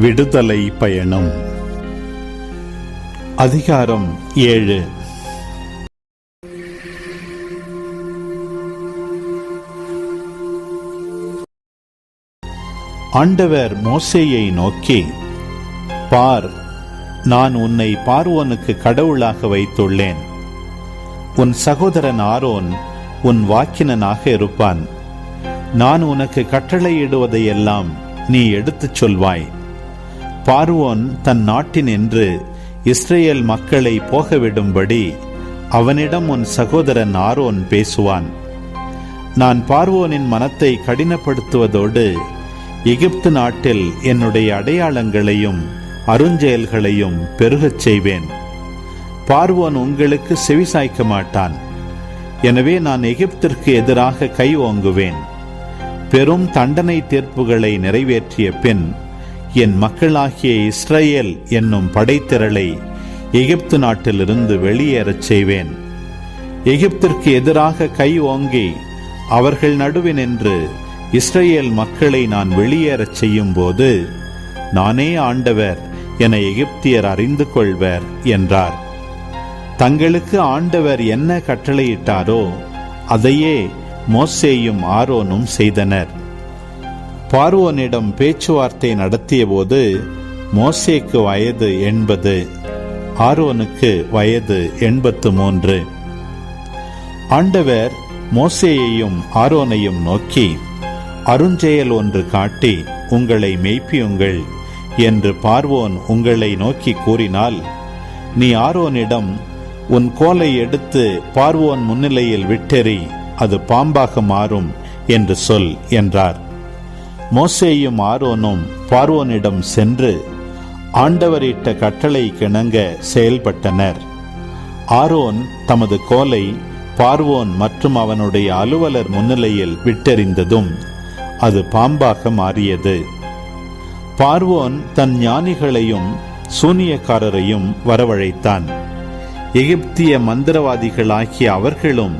விடுதலை பயணம். அதிகாரம் ஏழு. ஆண்டவர் மோசேயை நோக்கி பார் நான் உன்னை பார்வோனுக்கு கடவுளாக வைத்துள்ளேன். உன் சகோதரன் ஆரோன் உன் வாக்கினனாக இருப்பான். நான் உனக்கு கட்டளையிடுவதையெல்லாம் நீ எடுத்துச் சொல்வாய். பார்வோன் தன் நாட்டின் என்று இஸ்ரேல் மக்களை போகவிடும்படி அவனிடம் உன் சகோதரன் ஆரோன் பேசுவான். நான் பார்வோனின் மனத்தை கடினப்படுத்துவதோடு எகிப்து நாட்டில் என்னுடைய அடையாளங்களையும் அருஞ்செயல்களையும் பெருகச் செய்வேன். பார்வோன் உங்களுக்கு செவிசாய்க்க மாட்டான். எனவே நான் எகிப்திற்கு எதிராக கை ஓங்குவேன். பெரும் தண்டனை தீர்ப்புகளை நிறைவேற்றிய பின் என் மக்களாகிய இஸ்ரேல் என்னும் படைத்திரளை எகிப்து நாட்டிலிருந்து வெளியேறச் செய்வேன். எகிப்திற்கு எதிராக கை ஓங்கி அவர்கள் நடுவினின்று இஸ்ரேல் மக்களை நான் வெளியேறச் செய்யும் போது நானே ஆண்டவர் என எகிப்தியர் அறிந்து கொள்வர் என்றார். தங்களுக்கு ஆண்டவர் என்ன கட்டளையிட்டாரோ அதையே மோசேயும் ஆரோனும் செய்தனர். பார்வோனிடம் பேச்சுவார்த்தை நடத்தியபோது மோசேக்கு வயது எண்பது ஆரோனுக்கு வயது எண்பத்து மூன்று. ஆண்டவர் மோசேயையும் ஆரோனையும் நோக்கி அருஞ்செயல் ஒன்று காட்டி உங்களை மெய்ப்பியுங்கள் என்று பார்வோன் உங்களை நோக்கி கூறினால் நீ ஆரோனிடம் உன் கோலை எடுத்து பார்வோன் முன்னிலையில் விட்டெறி அது பாம்பாக மாறும் என்று சொல் என்றார். மோசேயும் ஆரோனும் பார்வோனிடம் சென்று ஆண்டவரிட்ட கட்டளை கிணங்க செயல்பட்டனர். ஆரோன் தமது கோலை பார்வோன் மற்றும் அவனுடைய அலுவலர் முன்னிலையில் விட்டெறிந்ததும் அது பாம்பாக மாறியது. பார்வோன் தன் ஞானிகளையும் சூனியக்காரரையும் வரவழைத்தான். எகிப்திய மந்திரவாதிகளாகிய அவர்களும்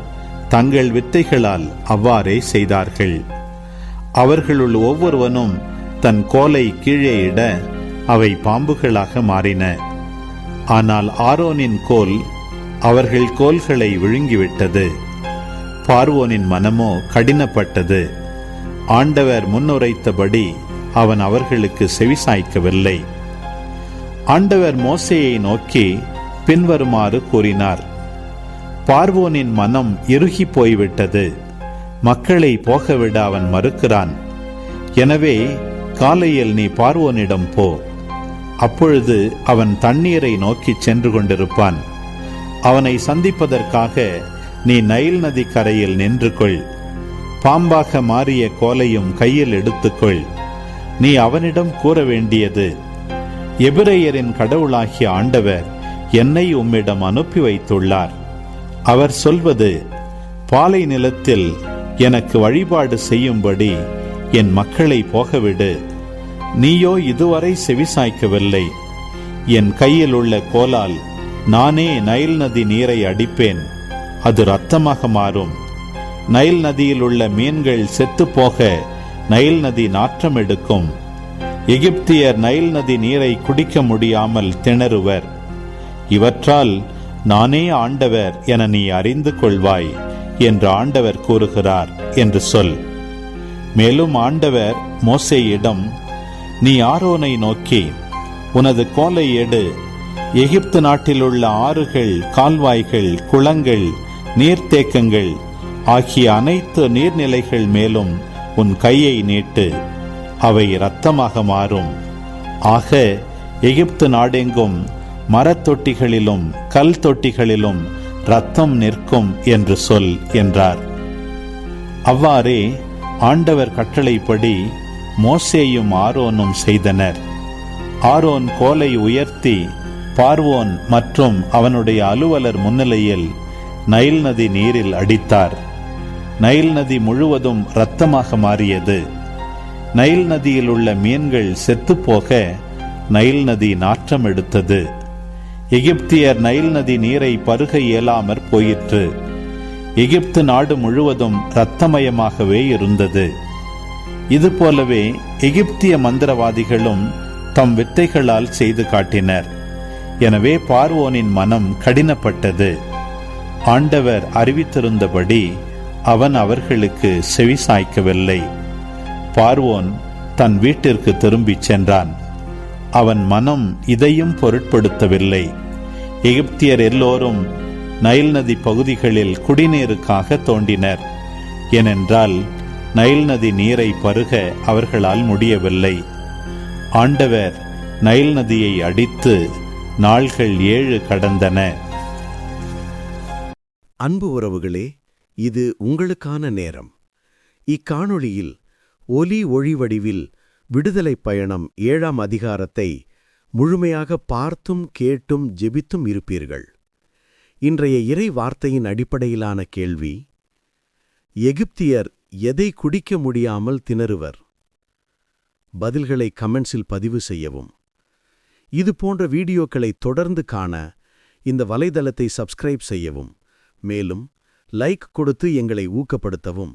தங்கள் வித்தைகளால் அவ்வாறே செய்தார்கள். அவர்களுள் ஒவ்வொருவனும் தன் கோலை கீழே இட அவை பாம்புகளாக மாறின. ஆனால் ஆரோனின் கோல் அவர்கள் கோல்களை விழுங்கிவிட்டது. பார்வோனின் மனமோ கடினப்பட்டது. ஆண்டவர் முன்னுரைத்தபடி அவன் அவர்களுக்கு செவிசாய்க்கவில்லை. ஆண்டவர் மோசையை நோக்கி பின்வருமாறு கூறினார். பார்வோனின் மனம் இறுகி போய்விட்டது. மக்களை போகவிட அவன் மறுக்கிறான். எனவே காலையில் நீ பார்வோனிடம் போ. அப்பொழுது அவன் தண்ணீரை நோக்கி சென்று கொண்டிருப்பான். அவனை சந்திப்பதற்காக நீ நைல் நதி கரையில் நின்று கொள். பாம்பாக மாறிய கோலையும் கையில் எடுத்துக்கொள். நீ அவனிடம் கூற வேண்டியது எபிரேயரின் கடவுளாகிய ஆண்டவர் என்னை உம்மிடம் அனுப்பி வைத்துள்ளார். அவர் சொல்வது பாலை நிலத்தில் எனக்கு வழிபாடு செய்யும்படி என் மக்களை போகவிடு. நீயோ இதுவரை செவிசாய்க்கவில்லை. என் கையில் உள்ள கோலால் நானே நைல் நதி நீரை அடிப்பேன். அது ரத்தமாக மாறும். நைல் நதியில் உள்ள மீன்கள் செத்துப்போக நைல் நதி நாற்றம் எடுக்கும். எகிப்தியர் நைல் நதி நீரை குடிக்க முடியாமல் திணறுவர். இவற்றால் நானே ஆண்டவர் என நீ அறிந்து கொள்வாய். என்று ஆண்டவர் கூறுகிறார் என்று சொல். மேலும் ஆண்டவர் மோசேயிடம் நீ ஆரோனை நோக்கி உனது கோலை எடு. எகிப்து நாட்டில் உள்ள ஆறுகள் கால்வாய்கள் குளங்கள் நீர்த்தேக்கங்கள் ஆகிய அனைத்து நீர்நிலைகள் மேலும் உன் கையை நீட்டு. அவை இரத்தமாக மாறும். ஆக எகிப்து நாடெங்கும் மரத்தொட்டிகளிலும் கல் தொட்டிகளிலும் ரத்தம் நிற்கும் என்று சொல் என்றார். அவ்வாறே ஆண்டவர் கட்டளைப்படி மோசேயும் ஆரோனும் செய்தனர். ஆரோன் கோலை உயர்த்தி பார்வோன் மற்றும் அவனுடைய அலுவலர் முன்னிலையில் நைல் நதி நீரில் அடித்தார். நைல் நதி முழுவதும் இரத்தமாக மாறியது. நைல் நதியில் உள்ள மீன்கள் செத்துப்போக நைல் நதி நாற்றம் எடுத்தது எகிப்தியர் நைல் நதி நீரை பருக இயலாமற் போயிற்று. எகிப்து நாடு முழுவதும் இரத்தமயமாகவே இருந்தது. இது போலவே எகிப்திய மந்திரவாதிகளும் தம் வித்தைகளால் செய்து காட்டினர். எனவே பார்வோனின் மனம் கடினப்பட்டது. ஆண்டவர் அறிவித்திருந்தபடி அவன் அவர்களுக்கு செவி சாய்க்கவில்லை பார்வோன் தன் வீட்டிற்கு திரும்பிச் சென்றான். அவன் மனம் இதையும் பொருட்படுத்தவில்லை. எகிப்தியர் எல்லோரும் நைல் நதி பகுதிகளில் குடிநீருக்காக தோண்டினர். ஏனென்றால் நைல் நதி நீரை பருக அவர்களால் முடியவில்லை. ஆண்டவர் நைல் நதியை அடித்து நாள்கள் ஏழு கடந்தன. அன்பு உறவுகளே இது உங்களுக்கான நேரம். இக்காணொளியில் ஒலி ஒளி வடிவில் விடுதலை பயணம் ஏழாம் அதிகாரத்தை முழுமையாக பார்த்தும் கேட்டும் ஜெபித்தும் இருப்பீர்கள். இன்றைய இறை வார்த்தையின் அடிப்படையிலான கேள்வி எகிப்தியர் எதை குடிக்க முடியாமல் திணறுவர்? பதில்களை கமெண்ட்ஸில் பதிவு செய்யவும். இது போன்ற வீடியோக்களை தொடர்ந்து காண இந்த வலைதளத்தை சப்ஸ்கிரைப் செய்யவும். மேலும் லைக் கொடுத்து எங்களை ஊக்கப்படுத்தவும்.